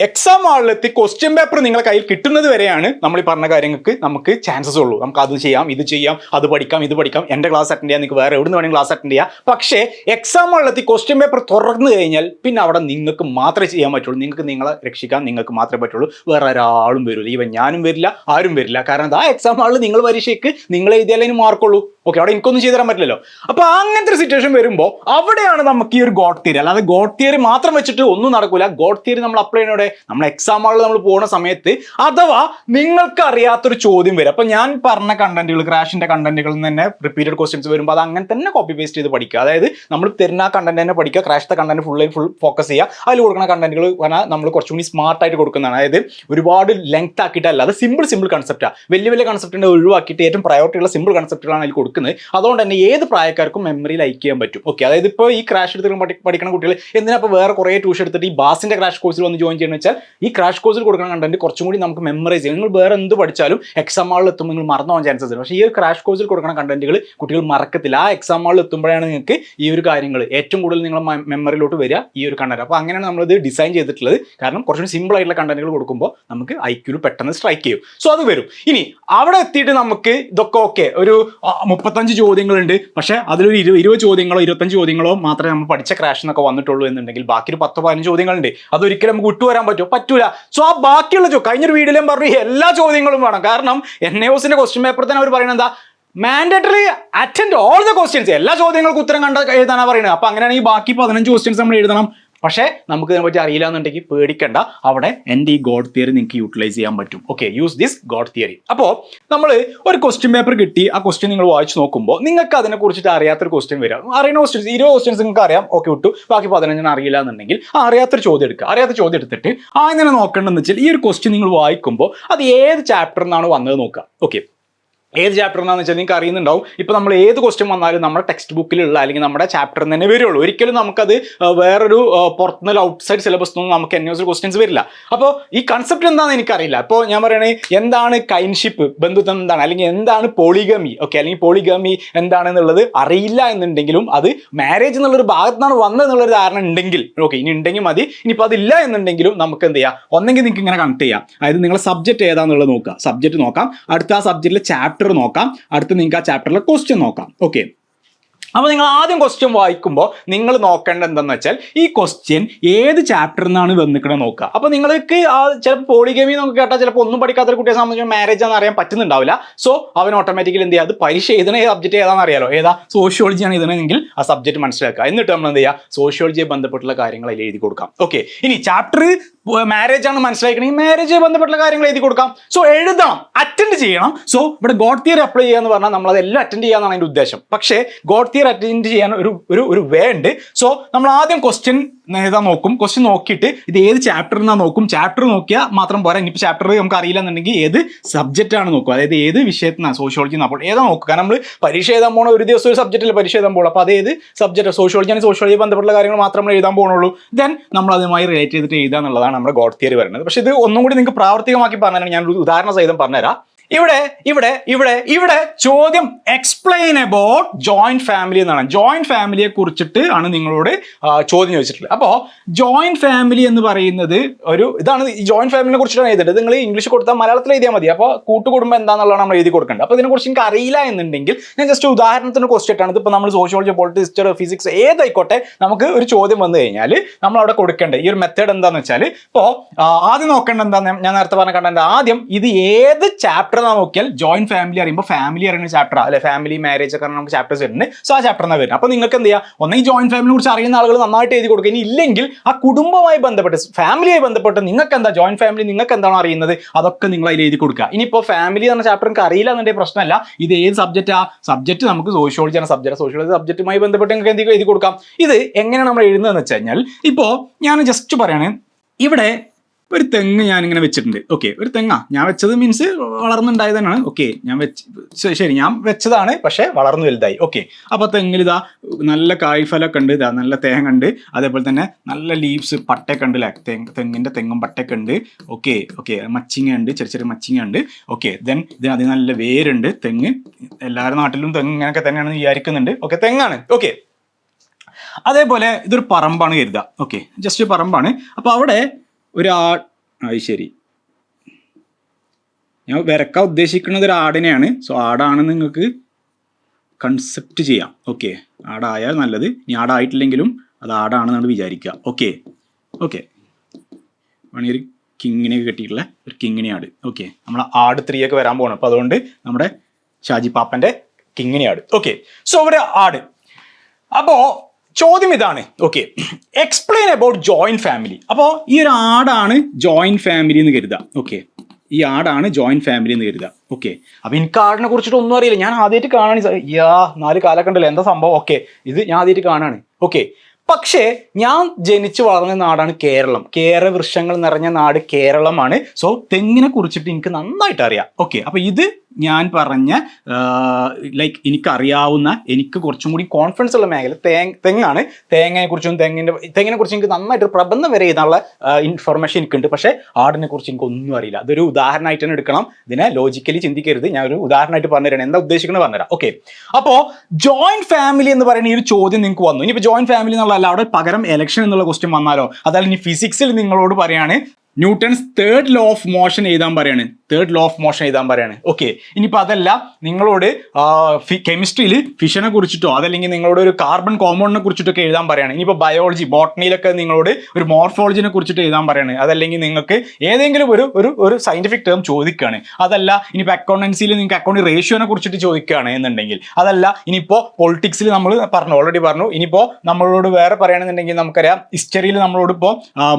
എക്സാം ഹാളിലെത്തി ക്വസ്റ്റ്യൻ പേപ്പർ നിങ്ങളുടെ കയ്യിൽ കിട്ടുന്നത് വരെയാണ് നമ്മൾ ഈ പറഞ്ഞ കാര്യങ്ങൾക്ക് നമുക്ക് ചാൻസസ് ഉള്ളൂ. നമുക്ക് അത് ചെയ്യാം ഇത് ചെയ്യാം അത് പഠിക്കാം ഇത് പഠിക്കാം. എന്റെ ക്ലാസ് അറ്റൻഡ് ചെയ്യാം നിങ്ങൾക്ക് വേറെ എവിടെ നിന്ന് വേണമെങ്കിൽ ക്ലാസ് അറ്റൻഡ് ചെയ്യാം. പക്ഷേ എക്സാം ഹാളിലെത്തി ക്വസ്റ്റ്യൻ പേപ്പർ തുറന്നു കഴിഞ്ഞാൽ പിന്നെ അവിടെ നിങ്ങൾക്ക് മാത്രമേ ചെയ്യാൻ പറ്റുള്ളൂ. നിങ്ങൾക്ക് നിങ്ങളെ രക്ഷിക്കാൻ നിങ്ങൾക്ക് മാത്രമേ പറ്റുള്ളൂ. വേറെ ഒരാളും വരില്ല. ഈവൻ ഞാനും വരില്ല ആരും വരില്ല. കാരണം ആ എക്സാം ഹാളിൽ നിങ്ങൾ പരീക്ഷയ്ക്ക് നിങ്ങൾ എഴുതിയാലേ മാർക്കുള്ളൂ ഓക്കെ അവിടെ എനിക്കൊന്നും ചെയ്തു തരാൻ പറ്റില്ലല്ലോ. അപ്പൊ അങ്ങനത്തെ ഒരു സിറ്റുവേഷൻ വരുമ്പോൾ അവിടെയാണ് നമുക്ക് ഈ ഒരു ഗോഡ് തിയറി അല്ലാതെ ഗോഡ് തിയറി മാത്രം വെച്ചിട്ട് ഒന്നും നടക്കില്ല ഗോഡ് തിയറി നമ്മൾ അപ്ലൈ ചെയ്യണോടെ നമ്മൾ എക്സാം ഹാളിൽ നമ്മൾ പോകുന്ന സമയത്ത് അഥവാ നിങ്ങൾക്ക് അറിയാത്തൊരു ചോദ്യം വരും. അപ്പൊ ഞാൻ പറഞ്ഞ കണ്ടന്റുകൾ ക്രാഷിന്റെ കണ്ടന്റുകളിൽ നിന്ന് തന്നെ റിപ്പീറ്റഡ് ക്വസ്റ്റ്യൻസ് വരുമ്പോൾ അത് അങ്ങനെ തന്നെ കോപ്പി പേസ്റ്റ് ചെയ്ത് പഠിക്കുക. അതായത് നമ്മൾ തരുന്ന കണ്ടന്റ് തന്നെ പഠിക്കുക ക്രാഷത്തെ കണ്ടന്റ് ഫുൾ ഫുൾ ഫോക്കസ് ചെയ്യുക. അതിൽ കൊടുക്കുന്ന കണ്ടന്റുകൾ പറഞ്ഞാൽ നമ്മൾ കുറച്ചും കൂടി സ്മാർട്ട് ആയിട്ട് കൊടുക്കുന്നതാണ്. അതായത് ഒരുപാട് ലെങ്ത് ആക്കിയിട്ടല്ല അത് സിമ്പിൾ സിമ്പിൾ കൺസെപ്റ്റാണ് വലിയ വലിയ കൺസെപ്റ്റിന്റെ ഒഴിവാക്കിയിട്ട് ഏറ്റവും പ്രയോറിറ്റി ഉള്ള സിമ്പിൾ കൺസെപ്റ്റുകളാണ് അതിൽ കൊടുക്കുന്നത്. അതുകൊണ്ട് തന്നെ ഏത് പ്രായക്കാർക്കും മെമ്മറി ലൈക്ക് ചെയ്യാൻ പറ്റും. ഓക്കെ അതായത് ഇപ്പോൾ ഈ ക്രാഷ് എടുത്തിട്ട് പഠി പഠിക്കുന്ന കുട്ടികൾ എന്തിനാ ഇപ്പോൾ വേറെ കുറേ ട്യൂഷൻ എടുത്തിട്ട് ഈ ബാസിന്റെ ക്രാഷ് കോഴ്സിൽ വന്ന് ജോയിൻ വെച്ചാൽ ഈ ക്രാഷ് കോഴ്സിൽ കൊടുക്കുന്ന കണ്ടന്റ് കുറച്ചും കൂടി നമുക്ക് മെമ്മറൈസ് ചെയ്യാം. നിങ്ങൾ വേറെ എന്ത് പഠിച്ചാലും എക്സാം ഹാളിൽ എത്തുമ്പോൾ നിങ്ങൾ മറന്നു ചാൻസസ് ഉണ്ട്. പക്ഷേ ഈ ഒരു ക്രാഷ് കോഴ്സിൽ കൊടുക്കുന്ന കണ്ടന്റുകൾ കുട്ടികൾ മറക്കത്തില്ല. ആ എക്സാം ഹാളിൽ എത്തുമ്പോഴാണ് നിങ്ങൾക്ക് ഈ ഒരു കാര്യങ്ങൾ ഏറ്റവും കൂടുതൽ നിങ്ങൾ മെമ്മറിയിലോട്ട് വരിക ഈ ഒരു കണ്ടന്റ് അപ്പോൾ അങ്ങനെയാണ് നമ്മളിത് ഡിസൈൻ ചെയ്തിട്ടുള്ളത്. കാരണം കുറച്ചുകൂടി സിമ്പിൾ ആയിട്ടുള്ള കണ്ടന്റുകൾ കൊടുക്കുമ്പോൾ നമുക്ക് ഐക്യൂൽ പെട്ടെന്ന് സ്ട്രൈക്ക് ചെയ്യും. സോ അത് വരും. ഇനി അവിടെ എത്തിയിട്ട് നമുക്ക് ഇതൊക്കെ ഓക്കെ ഒരു മുപ്പത്തഞ്ച് ചോദ്യങ്ങളുണ്ട്. പക്ഷേ അതിലൊരു ഇരുപത് ഇരുപത് ചോദ്യങ്ങളോ ഇരുപത്തഞ്ച് ചോദ്യങ്ങളോ മാത്രമേ നമ്മൾ പഠിച്ച ക്രാഷ് എന്നൊക്കെ വന്നിട്ടുള്ളൂ എന്നുണ്ടെങ്കിൽ ബാക്കി ഒരു പത്തോ പതിനഞ്ച് ചോദ്യങ്ങളുണ്ട്. അതൊരിക്കലും നമുക്ക് വിട്ടുവരാൻ പറ്റുമോ പറ്റൂല. സോ ആ ബാക്കിയുള്ള ചോ കഴിഞ്ഞൊരു വീഡിയോയിലും പറഞ്ഞു എല്ലാ ചോദ്യങ്ങളും വേണം. കാരണം എൻ എ ഒസിന്റെ ക്വസ്റ്റ്യൻ പേപ്പർ തന്നെ അവർ പറയുന്നത് എന്താ? Mandatory attend all the questions എല്ലാ ചോദ്യങ്ങൾക്കും ഉത്തരം കണ്ട എഴുതാനാണ് പറയുന്നത് അപ്പൊ അങ്ങനെയാണെങ്കിൽ ബാക്കി പതിനഞ്ച് ക്വസ്റ്റ്യൻസ് നമ്മൾ എഴുതണം. പക്ഷേ നമുക്ക് ഇതിനെപ്പറ്റി അറിയില്ല എന്നുണ്ടെങ്കിൽ പേടിക്കണ്ട. അവിടെ എന്റെ ഈ ഗോഡ് തിയറി നിങ്ങൾക്ക് യൂട്ടിലൈസ് ചെയ്യാൻ പറ്റും. Okay use this god theory അപ്പോൾ നമ്മൾ ഒരു ക്വസ്റ്റ്യൻ പേപ്പർ കിട്ടി. ആ ക്വസ്റ്റ്യൻ നിങ്ങൾ വായിച്ച് നോക്കുമ്പോൾ നിങ്ങൾക്ക് അതിനെ കുറിച്ചിട്ട് അറിയാത്തൊരു ക്വസ്റ്റ്യൻ വരാം അറിയുന്ന ക്വസ്റ്റ്യൻസ് ഇരുപത് ക്വസ്റ്റ്യൻസ് നിങ്ങൾക്ക് അറിയാം. ഓക്കെ വിട്ടു. ബാക്കി പതിനഞ്ചിന് അറിയില്ല എന്നുണ്ടെങ്കിൽ ആ അറിയാത്തൊരു ചോദ്യം എടുക്കുക. അറിയാത്ത ചോദ്യം എടുത്തിട്ട് ആ ഇങ്ങനെ നോക്കേണ്ടതെന്ന് വെച്ചാൽ ഈ ഒരു ക്വസ്റ്റ്യൻ നിങ്ങൾ വായിക്കുമ്പോൾ അത് ഏത് ചാപ്റ്ററിൽ നിന്നാണ് വന്നത് നോക്കുക. ഓക്കെ ഏത് ചാപ്റ്റർ എന്നാന്ന് വെച്ചാൽ നിങ്ങൾക്ക് അറിയുന്നുണ്ടാവും. ഇപ്പൊ നമ്മൾ ഏത് ക്വസ്റ്റ്യൻ വന്നാലും നമ്മുടെ ടെക്സ്റ്റ് ബുക്കിലുള്ള അല്ലെങ്കിൽ നമ്മുടെ ചാപ്റ്ററിൽ തന്നെ വരുള്ളൂ. ഒരിക്കലും നമുക്കത് വേറൊരു പുറത്തുനിന്ന് ഔട്ട്സൈഡ് സിലബസ് ഒന്നും നമുക്ക് എൻ എസ് ക്വസ്റ്റ്യൻസ് വരില്ല. അപ്പോൾ ഈ കൺസെപ്റ്റ് എന്താണെന്ന് എനിക്കറിയില്ല. അപ്പോൾ ഞാൻ പറയണേ എന്താണ് കൈൻഷിപ്പ് ബന്ധുത്വം എന്താണ്? അല്ലെങ്കിൽ എന്താണ് പോളിഗമി ഓക്കെ അല്ലെങ്കിൽ പോളിഗമി എന്താണെന്നുള്ളത് അറിയില്ല എന്നുണ്ടെങ്കിലും അത് മാരേജ് എന്നുള്ളൊരു ഭാഗത്തു നിന്നാണ് വന്നത് എന്നുള്ളൊരു ധാരണ ഉണ്ടെങ്കിൽ ഓക്കെ ഇനി ഉണ്ടെങ്കിൽ മതി. ഇനിയിപ്പോൾ അതില്ല എന്നുണ്ടെങ്കിലും നമുക്ക് എന്ത് ചെയ്യാം? ഒന്നെങ്കിൽ നിങ്ങൾക്ക് ഇങ്ങനെ കണക്ട് ചെയ്യാം. അതായത് നിങ്ങളുടെ സബ്ജക്റ്റ് ഏതാണെന്നുള്ളത് നോക്കുക. സബ്ജക്റ്റ് നോക്കാം. അടുത്ത ആ സബ്ജക്റ്റിലെ ചാപ്റ്റർ നോക്കാം. അടുത്ത് നിങ്ങൾക്ക് ആ ചാപ്റ്ററിലെ ക്വസ്റ്റ്യൻ നോക്കാം. ഓക്കെ അപ്പോൾ നിങ്ങൾ ആദ്യം ക്വസ്റ്റ്യൻ വായിക്കുമ്പോൾ നിങ്ങൾ നോക്കേണ്ട എന്താണെന്ന് വെച്ചാൽ ഈ ക്വസ്റ്റ്യൻ ഏത് ചാപ്റ്ററിൽ നിന്നാണ് വന്നിക്കണത് നോക്കുക. അപ്പോൾ നിങ്ങൾക്ക് ആ ചിലപ്പോൾ പോളിഗമി നമുക്ക് കേട്ടാൽ ചിലപ്പോൾ ഒന്നും പഠിക്കാത്ത കുട്ടിയെ സംബന്ധിച്ച് മാരേജ് ആണെന്ന് അറിയാൻ പറ്റുന്നുണ്ടാവില്ല. സോ അവൻ ഓട്ടോമാറ്റിക്കലി എന്ത് ചെയ്യുക? അത് പരീക്ഷ എഴുതണ സബ്ജക്റ്റ് ഏതാണെന്ന് അറിയാലോ. ഏതാ? സോഷ്യോളജി ആണ് എഴുതണമെങ്കിൽ ആ സബ്ജക്റ്റ് മനസ്സിലാക്കുക. എന്നിട്ട് നമ്മൾ എന്ത് ചെയ്യുക സോഷ്യോളജിയെ ബന്ധപ്പെട്ടുള്ള കാര്യങ്ങൾ അതിൽ എഴുതി കൊടുക്കാം. ഓക്കെ ഇനി ചാപ്റ്റർ മാരേജ് ആണ് മനസ്സിലാക്കണമെങ്കിൽ മാരേജ് ബന്ധപ്പെട്ടുള്ള കാര്യങ്ങൾ എഴുതി കൊടുക്കാം. സോ എഴുതണം. അറ്റൻഡ് ചെയ്യണം. സോ ഇവിടെ ഗോഡ് തിയറി അപ്ലൈ ചെയ്യാന്ന് പറഞ്ഞാൽ നമ്മൾ അതെല്ലാം അറ്റൻഡ് ചെയ്യാന്നാണ് അതിന്റെ ഉദ്ദേശം. പക്ഷേ ഗോഡ് തിയറി അറ്റൻഡ് ചെയ്യാൻ ഒരു ഒരു ഒരു വേ ഉണ്ട്. സോ നമ്മൾ ആദ്യം ക്വസ്റ്റ്യൻ ഏതാ നോക്കും. ക്വസ്റ്റ്യൻ നോക്കിയിട്ട് ഇത് ഏത് ചാപ്റ്റർ എന്നാ നോക്കും. ചാപ്റ്റർ നോക്കിയാൽ മാത്രം പോരാ. ഇനിയിപ്പോൾ ചാപ്റ്റർ നമുക്ക് അറിയില്ല എന്നുണ്ടെങ്കിൽ ഏത് സബ്ജക്റ്റ് ആണ് നോക്കുക. അതായത് ഏത് വിഷയത്തിനാണ് സോഷ്യോളജി അപ്പോൾ ഏതാ നോക്കുക? കാരണം നമ്മൾ പരീക്ഷ എഴുതാൻ പോണ ഒരു ദിവസം ഒരു സബ്ജക്റ്റിൽ പരീക്ഷ എഴുതാൻ പോകണം അപ്പോൾ അത് ഏത് സബ്ജക്റ്റ് സോഷ്യോളജി ആണ് സോഷ്യോളജി ബന്ധപ്പെട്ടുള്ള കാര്യങ്ങൾ മാത്രം എഴുതാൻ പോകണുള്ളൂ ദെൻ നമ്മൾ അതുമായി റിലേറ്റ് ചെയ്തിട്ട് എഴുതുക എന്നുള്ളതാണ് നമ്മുടെ ഗോഡ് തിയറി വരുന്നത്. പക്ഷേ ഇത് ഒന്നും കൂടി നിങ്ങൾക്ക് പ്രാവർത്തികമാക്കി പറഞ്ഞാൽ ഞാൻ ഒരു ഉദാഹരണ സഹിതം പറഞ്ഞുതരാം. ഇവിടെ ഇവിടെ ഇവിടെ ഇവിടെ ചോദ്യം എക്സ്പ്ലെയിൻ അബൌട്ട് ജോയിന്റ് ഫാമിലി എന്നാണ് ജോയിന്റ് ഫാമിലിയെ കുറിച്ചിട്ട് ആണ് നിങ്ങളോട് ചോദ്യം ചോദിച്ചിട്ടുള്ളത്. അപ്പോൾ ജോയിന്റ് ഫാമിലി എന്ന് പറയുന്നത് ഒരു ഇതാണ് ജോയിന്റ് ഫാമിലിനെ കുറിച്ചിട്ടാണ് എഴുതേണ്ടത്. നിങ്ങൾ ഇംഗ്ലീഷ് കൊടുത്താൽ മലയാളത്തിൽ എഴുതിയാൽ മതി. അപ്പോൾ കൂട്ടുകുടുംബം എന്താണെന്നുള്ളതാണ് നമ്മൾ എഴുതി കൊടുക്കേണ്ടത്. അപ്പോൾ ഇതിനെക്കുറിച്ച് എനിക്ക് അറിയില്ല എന്നുണ്ടെങ്കിൽ ഞാൻ ജസ്റ്റ് ഉദാഹരണത്തിന് ക്വസ്റ്റ് ഇട്ടാണ്. ഇതിപ്പോൾ നമ്മൾ സോഷ്യോളജി പോളിറ്റി ഹിസ്റ്ററി ഫിസിക്സ് ഏതായിക്കോട്ടെ നമുക്ക് ഒരു ചോദ്യം വന്നു കഴിഞ്ഞാൽ നമ്മൾ അവിടെ കൊടുക്കേണ്ടത്. ഈ ഒരു മെത്തേഡ് എന്താണെന്ന് വെച്ചാൽ ഇപ്പോൾ ആദ്യം നോക്കേണ്ടത് എന്താണെന്ന് ഞാൻ നേരത്തെ പറഞ്ഞ കണ്ടത് ആദ്യം ഇത് ഏത് ചാപ്റ്റർ നോക്കിയാൽ ജോയിന്റ് ഫാമിലി അറിയുമ്പോൾ ഫാമിലി അറിയുന്ന ചാപ്റ്റർ അല്ലെ? ഫാമിലി മാരേജ് ഒക്കെ നമുക്ക് ചാപ്റ്റേഴ്സ് വരുന്നുണ്ട്. സോ ആ ചാപ്റ്റർ എന്നാൽ വരുന്നത്? അപ്പോൾ നിങ്ങൾക്ക് എന്ത് ചെയ്യുക ഒന്നെങ്കിൽ ജോയിന്റ് ഫാമിലിയെ കുറിച്ച് അറിയുന്ന ആളുകൾ നന്നായിട്ട് എഴുതി കൊടുക്കുക. ഇനി ഇല്ലെങ്കിൽ ആ കുടുംബവുമായി ബന്ധപ്പെട്ട് ഫാമിലിയായി ബന്ധപ്പെട്ട് നിങ്ങൾക്ക് എന്താ? ജോയിന്റ് ഫാമിലി നിങ്ങൾക്ക് എന്താണോ അറിയുന്നത്? അതൊക്കെ നിങ്ങൾ അതിൽ എഴുതി കൊടുക്കുക. ഇനിയിപ്പോൾ ഫാമിലി എന്ന ചാപ്റ്റർ നിങ്ങൾക്ക് അറിയില്ല എന്നുണ്ടെങ്കിൽ പ്രശ്നമല്ല. ഇത് ഏത് സബ്ജക്റ്റ് ആ? സബ്ജക്റ്റ് നമുക്ക് സോഷ്യോളജി ആണ് സബ്ജക്റ്റ് സോഷ്യോളജി സബ്ജക്റ്റുമായി ബന്ധപ്പെട്ട് നിങ്ങൾക്ക് എന്തെങ്കിലും എഴുതി കൊടുക്കാം. ഇത് എങ്ങനെയാണ് നമ്മൾ എഴുതുന്നതെന്ന് വെച്ച് കഴിഞ്ഞാൽ ഇപ്പോൾ ഞാൻ ജസ്റ്റ് പറയണേ ഇവിടെ ഒരു തെങ്ങ് ഞാൻ ഇങ്ങനെ വെച്ചിട്ടുണ്ട്. ഓക്കെ ഒരു തെങ്ങാ. ഞാൻ വെച്ചത് മീൻസ് വളർന്നുണ്ടായതാണ് ഓക്കെ ഞാൻ വെച്ച് ശരി ഞാൻ വെച്ചതാണ് പക്ഷെ വളർന്നു വലുതായി. ഓക്കെ അപ്പൊ തെങ്ങിൽ ഇതാ നല്ല കായ്ഫലമൊക്കെ ഉണ്ട് ഇതാ നല്ല തേങ്ങ ഉണ്ട് അതേപോലെ തന്നെ നല്ല ലീവ്സ് പട്ടയൊക്കെ ഉണ്ട് അല്ലേ തെങ്ങ് തെങ്ങിന്റെ തെങ്ങും പട്ടയൊക്കെ ഉണ്ട് ഓക്കെ ഓക്കെ മച്ചിങ്ങ ഉണ്ട് ചെറിയ ചെറിയ മച്ചിങ്ങ ഉണ്ട് ഓക്കെ ദെൻ ഇതിന് അതിന് നല്ല വേരുണ്ട് തെങ്ങ്. എല്ലാവരുടെ നാട്ടിലും തെങ്ങ് ഇങ്ങനെയൊക്കെ തന്നെയാണെന്ന് വിചാരിക്കുന്നുണ്ട്. ഓക്കെ തെങ്ങാണ്. ഓക്കെ അതേപോലെ ഇതൊരു പറമ്പാണ് കരുതുക. ഓക്കെ ജസ്റ്റ് പറമ്പാണ്. അപ്പോൾ അവിടെ ഒരു ആ അത് ശരി. ഞാൻ വരക്കാൻ ഉദ്ദേശിക്കുന്നത് ഒരു ആടിനെയാണ്. സോ ആടാണ് നിങ്ങൾക്ക് കൺസെപ്റ്റ് ചെയ്യാം. ഓക്കെ ആടായാൽ നല്ലത്. ഇനി ആടായിട്ടില്ലെങ്കിലും അത് ആടാണെന്നാണ് വിചാരിക്കുക. ഓക്കെ ഓക്കെ വേണമെങ്കിൽ ഒരു കിങ്ങിനെയൊക്കെ കെട്ടിയിട്ടുള്ള ഒരു കിങ്ങിണി ആട്. ഓക്കെ നമ്മൾ ആട് ത്രീ ഒക്കെ വരാൻ പോകണം അപ്പോൾ അതുകൊണ്ട് നമ്മുടെ ഷാജി പാപ്പന്റെ കിങ്ങിണി ആട്. ഓക്കെ സോ ഒരു ആട്. അപ്പോ ചോദ്യം ഇതാണ്. Okay explain about joint family അപ്പോ ഈ ഒരു ആടാണ് ജോയിന്റ് ഫാമിലി എന്ന് കരുതുക. ഓക്കെ ഈ ആടാണ് ജോയിന്റ് ഫാമിലി എന്ന് കരുതുക. ഓക്കെ അപ്പൊ എനിക്ക് ആടിനെ കുറിച്ചിട്ട് ഒന്നും അറിയില്ല. ഞാൻ ആദ്യമായിട്ട് കാണാൻ യാ നാല് കാലക്കണ്ടല്ലോ എന്താ സംഭവം? ഓക്കെ ഇത് ഞാൻ ആദ്യമായിട്ട് കാണാണ്. ഓക്കെ പക്ഷേ ഞാൻ ജനിച്ചു വളർന്ന നാടാണ് കേരളം. കേരള വൃക്ഷങ്ങൾ നിറഞ്ഞ നാട് കേരളമാണ്. സോ തെങ്ങിനെ കുറിച്ചിട്ട് എനിക്ക് നന്നായിട്ട് അറിയാം. ഓക്കെ അപ്പൊ ഇത് ഞാൻ പറഞ്ഞ ലൈക്ക് എനിക്കറിയാവുന്ന എനിക്ക് കുറച്ചും കൂടി കോൺഫിഡൻസ് ഉള്ള മേഖല തേങ്ങ തെങ്ങാണ്. തേങ്ങയെ കുറിച്ചും തെങ്ങിന്റെ തെങ്ങിനെ കുറിച്ച് എനിക്ക് നന്നായിട്ട് പ്രബന്ധം വരെ എഴുതാനുള്ള ഇൻഫർമേഷൻ എനിക്കുണ്ട്. പക്ഷേ ആടിനെ കുറിച്ച് എനിക്ക് ഒന്നും അറിയില്ല. അതൊരു ഉദാഹരണമായിട്ട് തന്നെ എടുക്കണം. ഇതിനെ ലോജിക്കലി ചിന്തിക്കരുത്. ഞാൻ ഒരു ഉദാഹരണമായിട്ട് പറഞ്ഞുതരാണ് എന്താ ഉദ്ദേശിക്കുന്നത് പറഞ്ഞുതരാം. ഓക്കെ അപ്പോൾ ജോയിന്റ് ഫാമിലി എന്ന് പറയുന്ന ഈ ഒരു ചോദ്യം നിങ്ങൾക്ക് വന്നു. ഇനിയിപ്പോൾ ജോയിന്റ് ഫാമിലി എന്നുള്ളതല്ല അവിടെ പകരം എലക്ഷൻ എന്നുള്ള ക്വസ്റ്റ്യൻ വന്നാലോ? അതായത് ഇനി ഫിസിക്സിൽ നിങ്ങളോട് പറയാണ് Newton's third law of motion എഴുതാൻ പറയാണ്. തേർഡ് ലോ ഓഫ് മോഷൻ എഴുതാൻ പറയാണ്. ഓക്കെ ഇനിയിപ്പോൾ അതല്ല നിങ്ങളോട് കെമിസ്ട്രിയിൽ ഫിഷനെ കുറിച്ചിട്ടോ അതല്ലെങ്കിൽ നിങ്ങളോട് ഒരു കാർബൺ കോമ്പൗണ്ടിനെ കുറിച്ചിട്ടൊക്കെ എഴുതാൻ പറയാണ്. ഇനിയിപ്പോൾ ബയോളജി ബോട്ടണിയിലൊക്കെ നിങ്ങളോട് ഒരു മോർഫോളജിനെ കുറിച്ചിട്ട് എഴുതാൻ പറയാണ്. അതല്ലെങ്കിൽ നിങ്ങൾക്ക് ഏതെങ്കിലും ഒരു ഒരു ഒരു സയന്റിഫിക് ടേം ചോദിക്കുകയാണ് അതല്ല ഇനിയിപ്പോൾ അക്കൗണ്ടൻസിയിൽ നിങ്ങൾക്ക് അക്കൗണ്ട് റേഷ്യോനെ കുറിച്ചിട്ട് ചോദിക്കുകയാണ് എന്നുണ്ടെങ്കിൽ. അതല്ല ഇനിയിപ്പോൾ പൊളിറ്റിക്സിൽ നമ്മൾ പറഞ്ഞു ഓൾറെഡി പറഞ്ഞു. ഇനിയിപ്പോൾ നമ്മളോട് വേറെ പറയുകയാണെന്നുണ്ടെങ്കിൽ നമുക്കറിയാം ഹിസ്റ്ററിയിൽ നമ്മളോട് ഇപ്പോൾ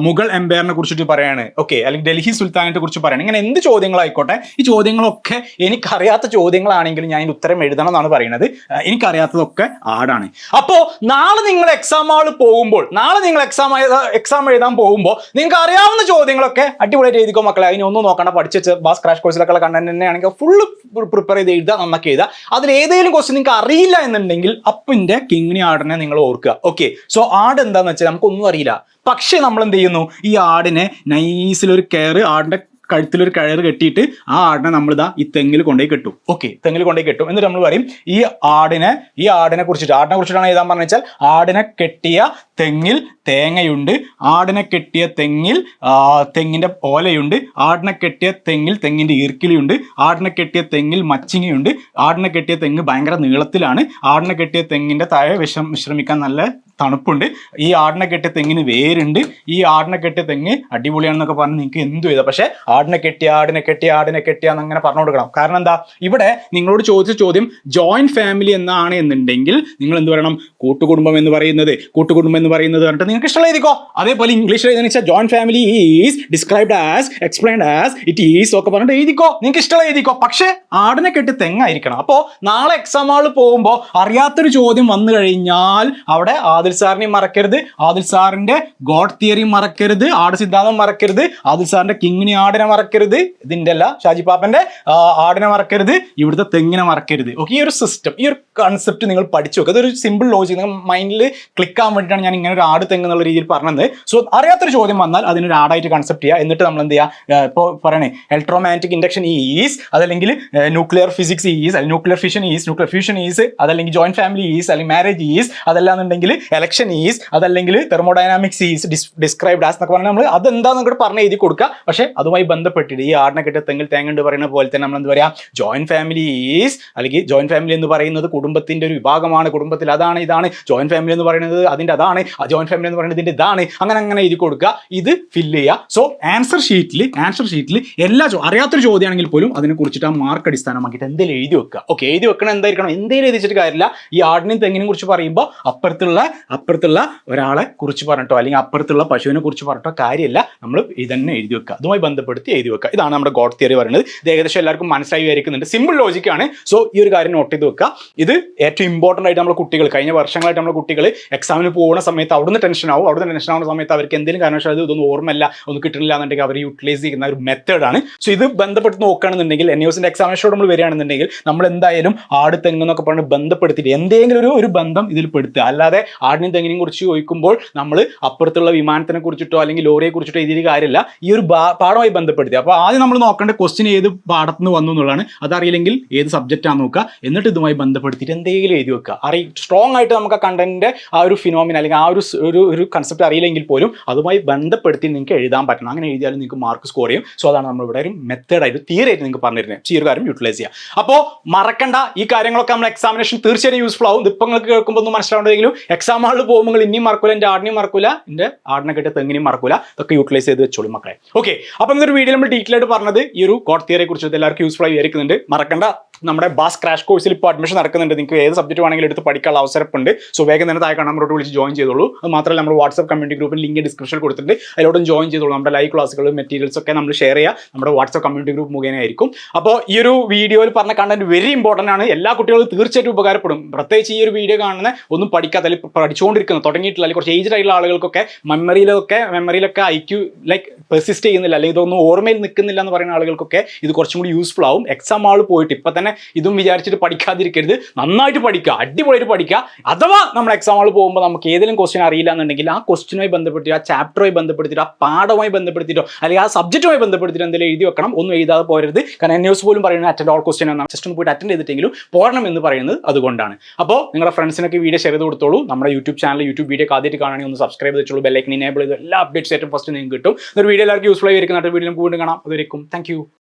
മുഗൾ എംപയറിനെ കുറിച്ചിട്ട് പറയാണ്. ഓക്കെ അല്ലെങ്കിൽ ഡൽഹി സുൽത്താനെ കുറിച്ച് പറയണം. ഇങ്ങനെ എന്ത് ചോദ്യങ്ങളായിക്കോട്ടെ ഈ ചോദ്യങ്ങളൊക്കെ എനിക്കറിയാത്ത ചോദ്യങ്ങളാണെങ്കിലും ഞാൻ ഉത്തരം എഴുതണം എന്നാണ് പറയുന്നത്. എനിക്കറിയാത്തതൊക്കെ ആടാണ്. അപ്പോൾ നാളെ നിങ്ങൾ എക്സാം ഹാൾ പോകുമ്പോൾ നാളെ നിങ്ങൾ എക്സാം എക്സാം എഴുതാൻ പോകുമ്പോൾ നിങ്ങൾക്ക് അറിയാവുന്ന ചോദ്യങ്ങളൊക്കെ അടിപൊളിയായിട്ട് എഴുതിക്കോ മക്കളെ. അതിന് ഒന്നും നോക്കണ്ട. പഠിച്ച് ബാസ് ക്രാഷ് കോഴ്സിലൊക്കെ കണ്ടന്റ് തന്നെയാണെങ്കിൽ ഫുള്ള് പ്രിപ്പയർ ചെയ്ത് എഴുതുക നന്നാക്കി എഴുതുക. അതിൽ ഏതെങ്കിലും ക്വസ്റ്റ്യൻ നിങ്ങൾക്ക് അറിയില്ല എന്നുണ്ടെങ്കിൽ അപ്പിന്റെ കിങ്ങിണി ആടിനെ നിങ്ങൾ ഓർക്കുക. ഓക്കെ സോ ആട് എന്താന്ന് വെച്ചാൽ നമുക്കൊന്നും അറിയില്ല. പക്ഷേ നമ്മൾ എന്ത് ചെയ്യുന്നു? ഈ ആടിനെ നൈസിലൊരു കെയർ ആടിന്റെ കഴുത്തിലൊരു കയർ കെട്ടിയിട്ട് ആ ആടിനെ നമ്മൾ ഇതാ ഈ തെങ്ങിൽ കൊണ്ടുപോയി കെട്ടും. ഓക്കെ തെങ്ങിൽ കൊണ്ടുപോയി കെട്ടും. എന്നിട്ട് നമ്മൾ പറയും ഈ ആടിനെ ഈ ആടിനെ കുറിച്ചിട്ട് ആടിനെ കുറിച്ചിട്ടാണ് എഴുതാൻ പറഞ്ഞു വെച്ചാൽ ആടിനെ കെട്ടിയ തെങ്ങിൽ തേങ്ങയുണ്ട് ആടിനെ കെട്ടിയ തെങ്ങിൽ തെങ്ങിന്റെ ഓലയുണ്ട് ആടിനെ കെട്ടിയ തെങ്ങിൽ തെങ്ങിന്റെ ഈർക്കിളിയുണ്ട് ആടിനെ കെട്ടിയ തെങ്ങിൽ മച്ചിങ്ങയുണ്ട് ആടിനെ കെട്ടിയ തെങ്ങ് ഭയങ്കര നീളത്തിലാണ് ആടിനെ കെട്ടിയ തെങ്ങിന്റെ താഴെ വിഷം വിശ്രമിക്കാൻ നല്ല തണുപ്പുണ്ട് ഈ ആടിനെ കെട്ടിയ തെങ്ങിന് വേരുണ്ട് ഈ ആടിനെ കെട്ടിയ തെങ്ങ് അടിപൊളിയാണെന്നൊക്കെ പറഞ്ഞ് നിങ്ങൾക്ക് എന്തു ചെയ്താൽ പക്ഷേ ആടിനെ കെട്ടി ആടിനെ കെട്ടി ആടിനെ കെട്ടിയാന്ന് അങ്ങനെ പറഞ്ഞു കൊടുക്കണം. കാരണം എന്താ? ഇവിടെ നിങ്ങളോട് ചോദിച്ച ചോദ്യം ജോയിന്റ് ഫാമിലി എന്നാണ് എന്നുണ്ടെങ്കിൽ നിങ്ങൾ എന്ത് പറയണം? കൂട്ടുകുടുംബം എന്ന് പറയുന്നത്. കൂട്ടുകുടുംബം എന്ന് പറയുന്നത് പറഞ്ഞിട്ട് നിങ്ങൾക്ക് ഇഷ്ടമുള്ള എഴുതിക്കോ? അതേപോലെ ഇംഗ്ലീഷിൽ എഴുതുന്ന വെച്ചാൽ joint family is described as explained as it is ഒക്കെ പറഞ്ഞിട്ട് എഴുതിക്കോ. നിങ്ങൾക്ക് ഇഷ്ടമുള്ള എഴുതിക്കോ? പക്ഷേ ആടിനെ കെട്ടി തെങ്ങായിരിക്കണം. അപ്പോൾ നാളെ എക്സാം ആൾ പോകുമ്പോൾ അറിയാത്തൊരു ചോദ്യം വന്നു കഴിഞ്ഞാൽ അവിടെ ആദിൽ സാറിനെയും മറക്കരുത്. ആദിൽ സാറിന്റെ ഗോഡ് തിയറി മറക്കരുത്. ആട് സിദ്ധാന്തം മറക്കരുത്. ആദിൽ സാറിന്റെ കിങ്ങിണി ആടിനെ മറക്കരുത്. ഇതിന്റെ അല്ല ഷാജി പാപ്പന്റെ ആടിനെ മറക്കരുത്. ഇവിടുത്തെ തെങ്ങിനെ മറക്കരുത്. ഓക്കെ ഈ ഒരു സിസ്റ്റം ഈ ഒരു കൺസെപ്റ്റ് നിങ്ങൾ പഠിച്ചു നോക്കുക അതൊരു സിമ്പിൾ ലോജിക് നിങ്ങൾ മൈൻഡിൽ ക്ലിക്ക് ആവാൻ വേണ്ടിയിട്ടാണ് ഞാൻ ഇങ്ങനെ ഒരു ആട് തെങ്ങ് എന്നുള്ള രീതിയിൽ പറഞ്ഞത്. സോ അറിയാത്തൊരു ചോദ്യം വന്നാൽ അതിനൊരു ആടായിട്ട് കൺസെപ്റ്റ് ചെയ്യുക എന്നിട്ട് നമ്മൾ എന്ത് ചെയ്യുക ഇപ്പോൾ പറയണേ ഇലക്ട്രോമാഗ്നറ്റിക് ഇൻഡക്ഷൻ ഈസ് അതല്ലെങ്കിൽ ന്യൂക്ലിയർ ഫിസിക്സ് ഈസ് അല്ലെങ്കിൽ nuclear fission is nuclear fusion is അതല്ലെങ്കിൽ ജോയിന്റ് ഫാമിലി ഈസ് അല്ലെങ്കിൽ മാരേജ് ഈസ് അതല്ലാന്നുണ്ടെങ്കിൽ എലക്ഷൻ ഈസ് അതല്ലെങ്കിൽ തെർമോഡൈനാമിക്സ് ഈസ് ഡിസ്ക്രൈബ്ഡ് ആസ് എന്നൊക്കെ പറഞ്ഞാൽ നമ്മൾ അങ്ങോട്ട് പറഞ്ഞ് എഴുതി കൊടുക്കുക പക്ഷേ അതുമായി ബന്ധപ്പെട്ടിട്ട് ഈ ആടിനെ കിട്ടിയ തെങ്ങിൽ തേങ്ങ ഉണ്ട് പറയുന്ന പോലെ തന്നെ നമ്മൾ എന്താ പറയുക ജോയിന്റ് ഫാമിലി ഈസ് അല്ലെങ്കിൽ ജോയിന്റ് ഫാമിലി എന്ന് പറയുന്നത് കുടുംബത്തിന്റെ ഒരു വിഭാഗമാണ്. കുടുംബത്തിൽ അതാണ് ഇതാണ്. ജോയിന്റ് ഫാമിലി എന്ന് പറയുന്നത് അതിന്റെ അതാണ്. ജോയിന്റ് ഫാമിലി എന്ന് പറയുന്നത് ഇതിന്റെ ഇതാണ്. അങ്ങനെ അങ്ങനെ എഴുതി കൊടുക്കുക. ഇത് ഫില്ല് ചെയ്യുക. സോ ആൻസർ ഷീറ്റിൽ ആൻസർ ഷീറ്റിൽ എല്ലാ അറിയാത്തൊരു ചോദ്യമാണെങ്കിൽ പോലും അതിനെ കുറിച്ചിട്ട് ആ മാർക്ക് അടിസ്ഥാനമാക്കിയിട്ട് എന്തെങ്കിലും എഴുതി വെക്കുക. ഓക്കെ എഴുതി വെക്കണം എന്തായിരിക്കണം? എന്തെങ്കിലും എഴുതിച്ചിട്ട് കാര്യമില്ല. ഈ ആടിനെയും തെങ്ങിനെയും കുറിച്ച് പറയുമ്പോൾ അപ്പുറത്തുള്ള അപ്പുറത്തുള്ള ഒരാളെ കുറിച്ച് പറഞ്ഞിട്ടോ? അല്ലെങ്കിൽ അപ്പുറത്തുള്ള പശുവിനെ കുറിച്ച് പറഞ്ഞിട്ടോ? കാര്യമില്ല. നമ്മൾ ഇതന്നെ എഴുതി വെക്കുക. അതുമായി ബന്ധപ്പെടുത്തി എഴുതി വെക്കുക. ഇതാണ് നമ്മുടെ ഗോഡ് തിയറി പറയുന്നത്. ഇത് ഏകദേശം എല്ലാവർക്കും മനസ്സിലായി വിചാരിക്കുന്നുണ്ട്. സിമ്പിൾ ലോജിക്കാണ് സോ ഈ ഒരു കാര്യം നോട്ട് ചെയ്ത് വെക്കുക. ഇത് ഏറ്റവും ഇമ്പോർട്ടന്റ് ആയിട്ട് നമ്മുടെ കുട്ടികൾ കഴിഞ്ഞ വർഷങ്ങളായിട്ട് നമ്മുടെ കുട്ടികൾ എക്സാമിന് പോകുന്ന സമയത്ത് അവിടുന്ന് ടെൻഷൻ ആവും. അവിടുന്ന് ടെൻഷൻ ആവുന്ന സമയത്ത് അവർക്ക് എന്തെങ്കിലും കാരണവശാൽ ഇതൊന്നും ഓർമ്മയില്ല. ഒന്നും കിട്ടുന്നില്ല എന്നുണ്ടെങ്കിൽ അവർ യൂട്ടിലൈസ് ചെയ്യുന്ന ഒരു മെത്തേഡാണ് സോ ഇത് ബന്ധപ്പെട്ട് നോക്കുകയാണെന്നുണ്ടെങ്കിൽ എൻ യുസിന്റെ എക്സാമിനേഷനോട് നമ്മൾ വരികയാണെന്നുണ്ടെങ്കിൽ നമ്മൾ എന്തായാലും ആട് തെങ്ങെന്നൊക്കെ പറഞ്ഞ് ബന്ധപ്പെടുത്തിയിട്ട് എന്തെങ്കിലും ഒരു ഒരു ബന്ധം ഇതിൽ പെടുത്തുക. അല്ലാതെ ആടിനെയും തെങ്ങിനെയും കുറിച്ച് ചോദിക്കുമ്പോൾ നമ്മൾ അപ്പുറത്തുള്ള വിമാനത്തിനെ കുറിച്ചിട്ടോ അല്ലെങ്കിൽ ലോറിയെ കുറിച്ചിട്ടോ എഴുതിയ കാര്യമില്ല. ഈ ഒരു പാഠമായി പാഠവുമായി ബന്ധപ്പെടുത്തി അപ്പോൾ ആദ്യം നമ്മൾ നോക്കേണ്ട ക്വസ്റ്റ്യൻ ഏത് പാഠത്ത് നിന്ന് വന്നു എന്നുള്ളതാണ്. അതറിയില്ലെങ്കിൽ ഏത് സബ്ജക്റ്റാണ് നോക്കുക. എന്നിട്ട് ഇതുമായി ബന്ധപ്പെടുത്തിയിട്ട് എന്തെങ്കിലും എഴുതി വെക്കുക. അറി സ്ട്രോങ് ആയിട്ട് നമുക്ക് ആ കണ്ടന്റിന്റെ ആ ഒരു ഫിനോമിന അല്ലെങ്കിൽ ആ ഒരു ഒരു ഒരു കൺസെപ്റ്റ് അറിയില്ലെങ്കിൽ പോലും അതുമായി ബന്ധപ്പെടുത്തി നിങ്ങൾക്ക് എഴുതാൻ പറ്റണം. അങ്ങനെ എഴുതിയാലും നിങ്ങൾക്ക് മാർക്ക് സ്കോർ ചെയ്യും. സോ അതാണ് നമ്മളിവിടെ ഒരു മെത്തേഡായിട്ട് തിയറി ആയിട്ട് നിങ്ങൾക്ക് പറഞ്ഞിരുന്നത്. ഈ ഒരു കാര്യം യൂട്ടിലൈസ് ചെയ്യുക. അപ്പോൾ മറക്കണ്ട. ഈ കാര്യങ്ങളൊക്കെ നമ്മൾ എക്സാമിനേഷൻ തീർച്ചയായും യൂസ്ഫുൾ ആവും. ഇതിപ്പോൾ നിങ്ങൾക്ക് കേൾക്കുമ്പോൾ ഒന്നും മനസ്സിലാവുണ്ടെങ്കിലും എക്സാം ഹാളിൽ പോകുമ്പോൾ ഇനിയും മറക്കൂല എന്റെ ആടിനെയും മറക്കൂല എന്റെ ആടിനെ കിട്ടിയ തെങ്ങിനെയും മറക്കൂല. ഇതൊക്കെ യൂട്ടിലൈസ് ചെയ്ത് വെച്ചോളൂ മക്കളെ. ഓക്കെ അപ്പം ഇന്നൊരു വീഡിയോ നമ്മൾ ഡീറ്റെയിൽ ആയിട്ട് പറഞ്ഞത് ഈ ഒരു കോഡ് തിയറിയെ കുറിച്ച് എല്ലാവർക്കും യൂസ്ഫുൾ ആയി വിചാരിക്കുന്നുണ്ട് മറക്കണ്ട. നമ്മുടെ ബാസ് ക്രാഷ് കോഴ്സിൽ ഇപ്പോൾ അഡ്മിഷൻ നടക്കുന്നുണ്ട്. നിങ്ങൾക്ക് ഏത് സബ്ജക്റ്റ് വേണമെങ്കിലും എടുത്ത് പഠിക്കാനുള്ള അവസരമുണ്ട് സോ വേഗം തന്നെ താഴെ നമ്മളോട് വിളിച്ച് ജോയിൻ ചെയ്തോളൂ. അത് മാത്രമല്ല നമ്മൾ വാട്സ്ആപ്പ് കമ്മ്യൂണിറ്റി ഗ്രൂപ്പിൽ ലിങ്ക് ഡിസ്ക്രിപ്ഷനിൽ കൊടുത്തിട്ടുണ്ട്. അതിലോട്ടും ജോയിൻ ചെയ്തോളൂ. നമ്മുടെ ലൈവ് ക്ലാസ്സുകളും മെറ്റീരിയൽസ് ഒക്കെ നമ്മൾ ഷെയർ ചെയ്യുക. നമ്മുടെ വാട്സ്ആപ്പ് കമ്മ്യൂണിറ്റി ഗ്രൂപ്പ് മുഖേന ആയിരിക്കും അപ്പോൾ ഈ ഒരു വീഡിയോയിൽ പറഞ്ഞ കണ്ടന്റ് വെരി ഇമ്പോർട്ടന്റ് ആണ്. എല്ലാ കുട്ടികളും തീർച്ചയായിട്ടും ഉപകാരപ്പെടും. പ്രത്യേകിച്ച് ഈ ഒരു വീഡിയോ കാണുന്ന ഒന്നും പഠിക്കാത്ത അല്ലെങ്കിൽ പഠിച്ചുകൊണ്ടിരിക്കുന്ന തുടങ്ങിയിട്ടില്ല അല്ലെങ്കിൽ കുറച്ച് ഏജ്ഡ് ആയിട്ടുള്ള ആളുകൾക്കൊക്കെ മെമ്മറിയിലൊക്കെ മെമ്മറിയിലൊക്കെ ഐക്യു ലൈക്ക് പെർസിസ്റ്റ് ചെയ്യുന്നില്ല. അല്ലെങ്കിൽ ഇതൊന്നും ഓർമ്മയിൽ നിൽക്കുന്നില്ല എന്ന് പറയുന്ന ആളുകൾക്കൊക്കെ ഇത് കുറച്ചും കൂടി യൂസ്ഫുൾ ആവും. എക്സാം ആൾ പോയിട്ട് ഇപ്പം തന്നെ ഇതും വിചാരിച്ചിട്ട് പഠിക്കാതിരിക്കരുത്. നന്നായിട്ട് പഠിക്കുക അടിപൊളിയായിട്ട് പഠിക്കുക. അഥവാ നമ്മൾ എക്സാം ഹാളിൽ പോകുമ്പോൾ നമുക്ക് ഏതെങ്കിലും ക്വസ്റ്റ്യൻ അറിയില്ല എന്നുണ്ടെങ്കിൽ ആ ക്വസ്റ്റിനുമായി ബന്ധപ്പെട്ടിട്ട് ആ ചാപ്റ്ററുമായി ബന്ധപ്പെടുത്തിയിട്ട് ആ പാഠവുമായി ബന്ധപ്പെടുത്തിയിട്ടോ അല്ലെങ്കിൽ ആ സബ്ജക്റ്റുമായി ബന്ധപ്പെടുത്തിയിട്ട് എന്തെങ്കിലും എഴുതി വെക്കണം. ഒന്നും എഴുതാതെ പോരുത് കാരണം ന്യൂസ് പോലും പറയുന്നത് അറ്റൻഡ് ഓൾ ക്വസ്റ്റ്യൻ എന്നാണ്. ജസ്റ്റ് ഒന്ന് പോയിട്ട് അറ്റൻഡ് ചെയ്തിട്ടെങ്കിലും പോരണം എന്ന് പറയുന്നത് അതുകൊണ്ടാണ്. അപ്പോൾ നിങ്ങളുടെ ഫ്രണ്ട്സിനൊക്കെ വീഡിയോ ഷെയർ ചെയ്ത് കൊടുത്തോളൂ. നമ്മുടെ യൂട്യൂബ് ചാനൽ യൂട്യൂബ് വീഡിയോ ആദ്യമായിട്ട് കാണുകയാണെങ്കിൽ ഒന്ന് സബ്സ്ക്രൈബ് ചെയ്തോളൂ ബെല്ലൈക്കൻ ഇനേബിൾ ചെയ്ത് എല്ലാ അപ്ഡേറ്റ്സ് ഏറ്റവും ഫസ്റ്റ് നിങ്ങൾക്ക് കിട്ടും. ഒരു വീഡിയോ എല്ലാവർക്കും യൂസ്ഫുൾ ആയി ഇരിക്കുന്ന വീഡിയോ നമുക്ക് വീണ്ടും കാണാം. അതുവരെയും താങ്ക്